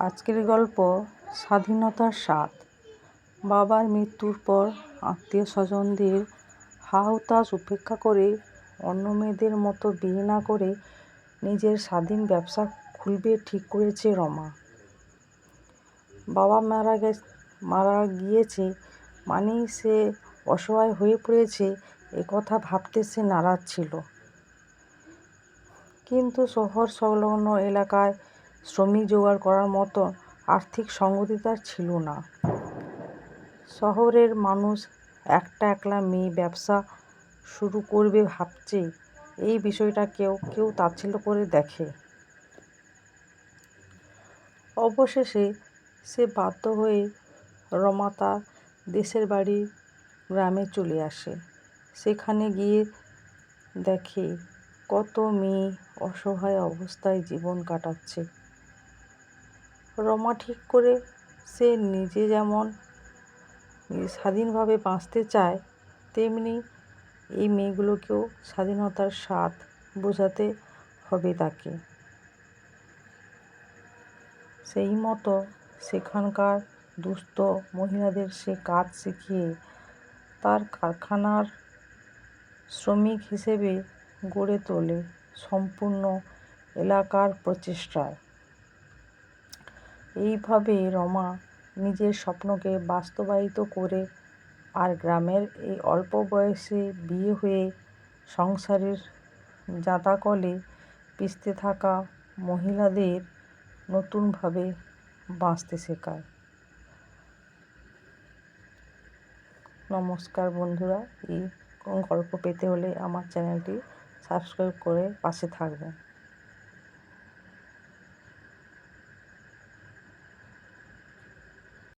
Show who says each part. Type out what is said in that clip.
Speaker 1: আজকের গল্প স্বাধীনতার স্বাদ। বাবার মৃত্যুর পর আত্মীয় স্বজনদের হাহুতাশ উপেক্ষা করে, অন্য মেয়েদের মতো বিয়ে না করে নিজের স্বাধীন ব্যবসা খুলবে ঠিক করেছে রমা। বাবা মারা গে মারা গিয়েছে মানেই সে অসহায় হয়ে পড়েছে কথা ভাবতে সে নারাজ ছিল। কিন্তু শহর সংলগ্ন এলাকায় শ্রমিক জোগাড় করার মতো আর্থিক সঙ্গতি তার ছিল না। শহরের মানুষ একটা একলা মেয়ে ব্যবসা শুরু করবে ভাবছে, এই বিষয়টা কেউ কেউ তাচ্ছিল্য করে দেখে। অবশেষে সে বাধ্য হয়ে রমা তার দেশের বাড়ি গ্রামে চলে আসে। সেখানে গিয়ে দেখে কত মেয়ে অসহায় অবস্থায় জীবন কাটাচ্ছে। রমা ঠিক করে সে নিজে যেমন স্বাধীনভাবে বাঁচতে চায়, তেমনি এই মেয়েগুলোকেও স্বাধীনতার স্বাদ বোঝাতে হবে তাকে। সেই মতো সেখানকার দুস্থ মহিলাদের সে কাজ শিখিয়ে তার কারখানার শ্রমিক হিসেবে গড়ে তোলে সম্পূর্ণ এলাকার প্রচেষ্টায়। এইভাবে রমা নিজের স্বপ্নকে বাস্তবায়িত করে আর গ্রামের এই অল্প বয়সে বিয়ে হয়ে সংসারের জাঁতাকলে পিষতে থাকা মহিলাদের নতুনভাবে বাঁচতে শেখায়। নমস্কার বন্ধুরা, এই গল্প পেতে হলে আমার চ্যানেলটি সাবস্ক্রাইব করে পাশে থাকবেন।